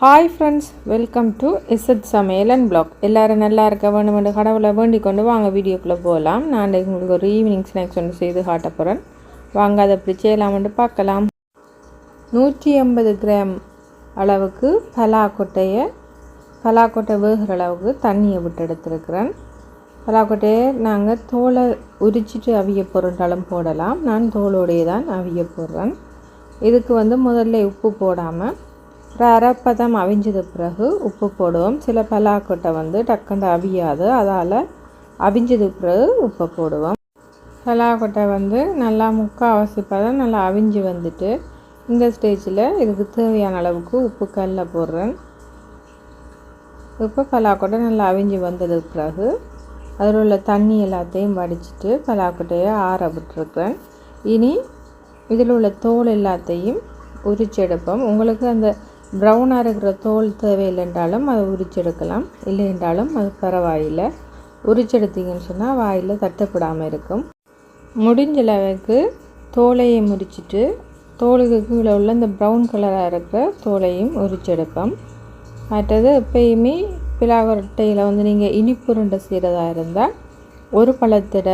Hi friends welcome to எஸ்எத் சமையல் and black எல்லோரும் நல்லா இருக்க வேண்டும் என்று கடவுளை வேண்டிக் கொண்டு வாங்க வீடியோக்குள்ளே போகலாம் நான் உங்களுக்கு ஒரு ஈவினிங் ஸ்நாக்ஸ் ஒன்று செய்து காட்ட போகிறேன் வாங்க அதை எப்படி செய்யலாம்னு பார்க்கலாம். நூற்றி ஐம்பது கிராம் அளவுக்கு பலாக்கொட்டையை பலாக்கொட்டை வேகிற அளவுக்கு தண்ணியை விட்டு எடுத்துருக்கிறேன். பலாக்கொட்டையை நாங்கள் தோலை உரிச்சிட்டு அவிய பொருட்களும் போடலாம். நான் தோலோடையே தான் அவிய போடுறேன் இதுக்கு வந்து முதல்ல உப்பு போடாமல் அரைப்பதம் அவிஞ்சது பிறகு உப்பு போடுவோம். சில பலாக்கொட்டை வந்து டக்குன்னு அவியாது. அதால் அவிஞ்சது பிறகு உப்பு போடுவோம். பலாக்கொட்டை வந்து நல்லா முக்கால்வாசி பதம் நல்லா அவிஞ்சு வந்துட்டு இந்த ஸ்டேஜில் இதுக்கு தேவையான அளவுக்கு உப்பு கல்ல போடுறேன். இப்போ பலாக்கொட்டை நல்லா அவிஞ்சு வந்ததுக்கு பிறகு அதில் உள்ள தண்ணி எல்லாத்தையும் வடிச்சிட்டு பலாக்கொட்டையை ஆற விட்டுருக்குறேன் இனி இதில் உள்ள தோல் எல்லாத்தையும் உரிச்செடுப்போம் உங்களுக்கு அந்த ப்ரௌனாக இருக்கிற தோல் தேவையில்லைன்றாலும் அதை உரிச்செடுக்கலாம். இல்லை என்றாலும் அது பரவாயில்லை. உரிச்செடுத்தீங்கன்னு சொன்னால் வாயில் தட்டப்படாமல் இருக்கும். முடிஞ்ச அளவுக்கு தோலையை முறிச்சிட்டு தோலுக்கு கீழே உள்ள இந்த ப்ரௌன் கலராக இருக்கிற தோலையும் உரிச்செடுப்போம். மற்றது எப்பயுமே பிலாகொட்டையில் வந்து நீங்கள் இனிப்புருண்டை செய்கிறதா இருந்தால் ஒரு பழத்திட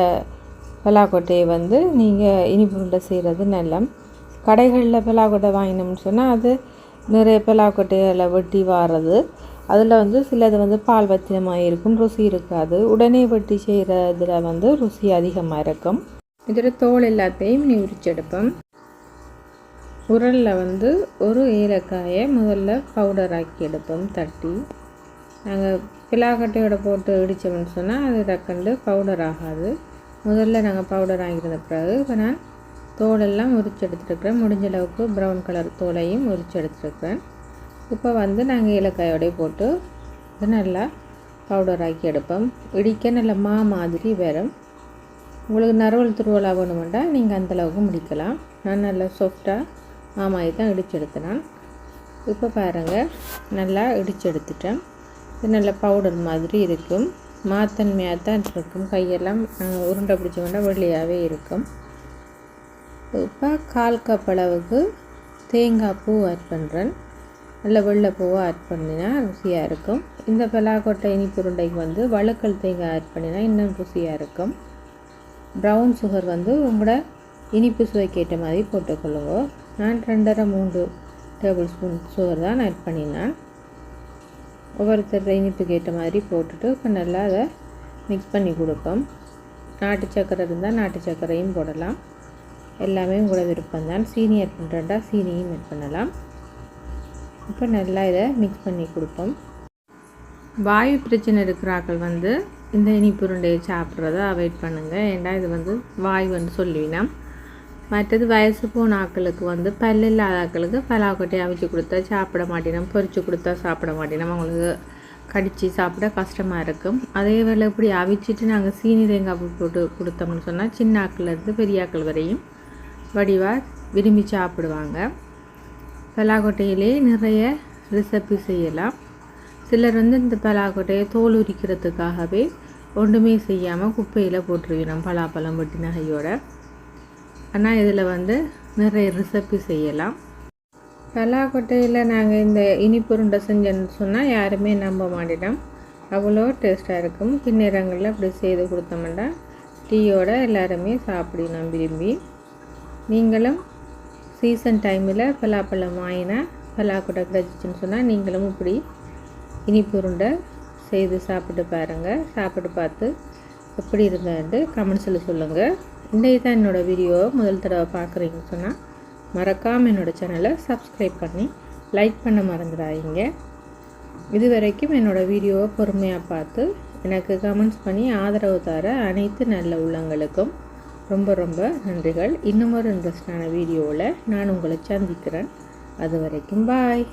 பலாக்கொட்டையை வந்து நீங்கள் இனிப்புருண்டை செய்கிறது நல்லம். கடைகளில் பலாக்கொட்டை வாங்கினோம்னு சொன்னால் அது நிறைய பலாக்கொட்டையில் வெட்டி வாடுறது அதில் வந்து சிலது வந்து பால் வத்திரமாக இருக்கும் ருசி இருக்காது. உடனே வெட்டி செய்கிறதுல வந்து ருசி அதிகமாக இருக்கும். இதில் தோல் எல்லாத்தையும் நீ உரிச்செடுப்போம். உரலில் வந்து ஒரு ஏலக்காயை முதல்ல பவுடர் ஆக்கி எடுப்போம் தட்டி. நாங்கள் பிலாக்கட்டையோட போட்டு இடித்தோம்னு சொன்னால் அது டக்குண்டு பவுடர் ஆகாது. முதல்ல நாங்கள் பவுடர் ஆகியிருந்த பிறகு இப்போ நான் தோலெல்லாம் உரிச்சு எடுத்துருக்குறேன் முடிஞ்ச அளவுக்கு ப்ரௌன் கலர் தோலையும் உரிச்சு எடுத்துருக்குறேன் இப்போ வந்து நாங்கள் ஏலக்காயோடய போட்டு இது நல்லா பவுடர் ஆக்கி எடுப்போம். இடிக்க நல்ல மா மாதிரி வரும். உங்களுக்கு நறுவல் துருவலாக வேணுமெண்டா நீங்கள் அந்தளவுக்கு முடிக்கலாம். நான் நல்லா சாஃப்டாக மாமாயி தான் இடித்து எடுத்தினேன் இப்போ பாருங்கள் நல்லா இடித்து எடுத்துட்டேன் இது நல்ல பவுடர் மாதிரி இருக்கும். மாத்தன்மையாக தான் இருக்கும். கையெல்லாம் உருண்டை பிடிச்ச வேண்டாம் வெள்ளையாகவே இருக்கும். இப்போ கால் கப் அளவுக்கு தேங்காய் பூ ஆட் பண்ணுறேன் நல்ல வெள்ளைப்பூவை ஆட் பண்ணினா ருசியாக இருக்கும். இந்த பலாக்கொட்டை இனிப்பு உருண்டைக்கு வந்து வழுக்கல் தேங்காய் ஆட் பண்ணினா இன்னும் ருசியாக இருக்கும். ப்ரௌன் சுகர் வந்து உங்களோட இனிப்பு சுவைக்கு ஏற்ற மாதிரி போட்டுக்கொள்ளுங்க நான் ரெண்டரை மூன்று டேபிள் ஸ்பூன் சுகர் தான் ஆட் பண்ணினேன். ஒவ்வொருத்தர் இனிப்புக்கு ஏற்ற மாதிரி போட்டுட்டு இப்போ நல்லா அதை மிக்ஸ் பண்ணி கொடுப்போம். நாட்டு சக்கரை இருந்தால் நாட்டு சர்க்கரையும் போடலாம். எல்லாமே உங்களோட விருப்பம் தான் சீனி ஆட் பண்ணுறேன்டா சீனியும் ஆட் பண்ணலாம். இப்போ நல்லா இதை மிக்ஸ் பண்ணி கொடுப்போம். வாயு பிரச்சனை இருக்கிறாக்கள் வந்து இந்த இனிப்பு உருண்டையை சாப்பிட்றத அவாய்ட் பண்ணுங்கள் ஏண்டா இது வந்து வாய் வந்து சொல்லுவினா. மற்றது வயசு போன ஆக்களுக்கு வந்து பல்லு இல்லாத ஆக்களுக்கு பலாக்கொட்டையை அவிச்சு கொடுத்தா சாப்பிட மாட்டேனோம் பொறிச்சு கொடுத்தா சாப்பிட மாட்டேனோம். அவங்களுக்கு கடித்து சாப்பிட கஷ்டமாக இருக்கும். அதே வேலை இப்படி அவிச்சிட்டு நாங்கள் சீனி தேங்காய் போட்டு கொடுத்தோம்னு சொன்னால் சின்ன ஆக்கள்லேருந்து பெரிய ஆக்கள் வரையும் வடிவாக விரும்பி சாப்பிடுவாங்க. பலாக்கொட்டையிலே நிறைய ரெசிபி செய்யலாம். சிலர் வந்து இந்த பலாக்கொட்டையை தோல் உரிக்கிறதுக்காகவே ஒன்றுமே செய்யாமல் குப்பையில் போட்டுருவினோம் பலாப்பழம் வட்டி நகையோட. ஆனால் இதில் வந்து நிறைய ரெசிபி செய்யலாம். பலாக்கொட்டையில் நாங்கள் இந்த இனிப்புருண்டை செஞ்சோன்னு சொன்னால் யாருமே நம்ப மாட்டிட்டோம் அவ்வளோ டேஸ்ட்டாக இருக்கும். பின்னிறங்களில் அப்படி செய்து கொடுத்தோம்னா டீயோட எல்லாருமே சாப்பிடணும் விரும்பி. நீங்களும் சீசன் டைமில் பலாப்பழம் வாங்கினா பலாக்கொட்டை கிடச்சிச்சின்னு சொன்னால் நீங்களும் இப்படி இனிப்பு உருண்டை செய்து சாப்பிட்டு பாருங்கள் சாப்பிட்டு பார்த்து எப்படி இருந்தது கமெண்ட்ஸில் சொல்லுங்கள் இன்றைய தான் என்னோடய வீடியோ முதல் தடவை பார்க்குறீங்கன்னு சொன்னால் மறக்காமல் என்னோடய சேனலை சப்ஸ்கிரைப் பண்ணி லைக் பண்ண மறந்துடாதீங்க. இது வரைக்கும் என்னோடய வீடியோவை பொறுமையாக பார்த்து எனக்கு கமெண்ட்ஸ் பண்ணி ஆதரவு தர அனைத்து நல்ல உள்ளங்களுக்கும் ரொம்ப ரொம்ப நன்றிகள். இன்னும் ஒரு இன்ட்ரெஸ்டான வீடியோவில் நான் உங்களை சந்திக்கிறேன். அது வரைக்கும் பாய்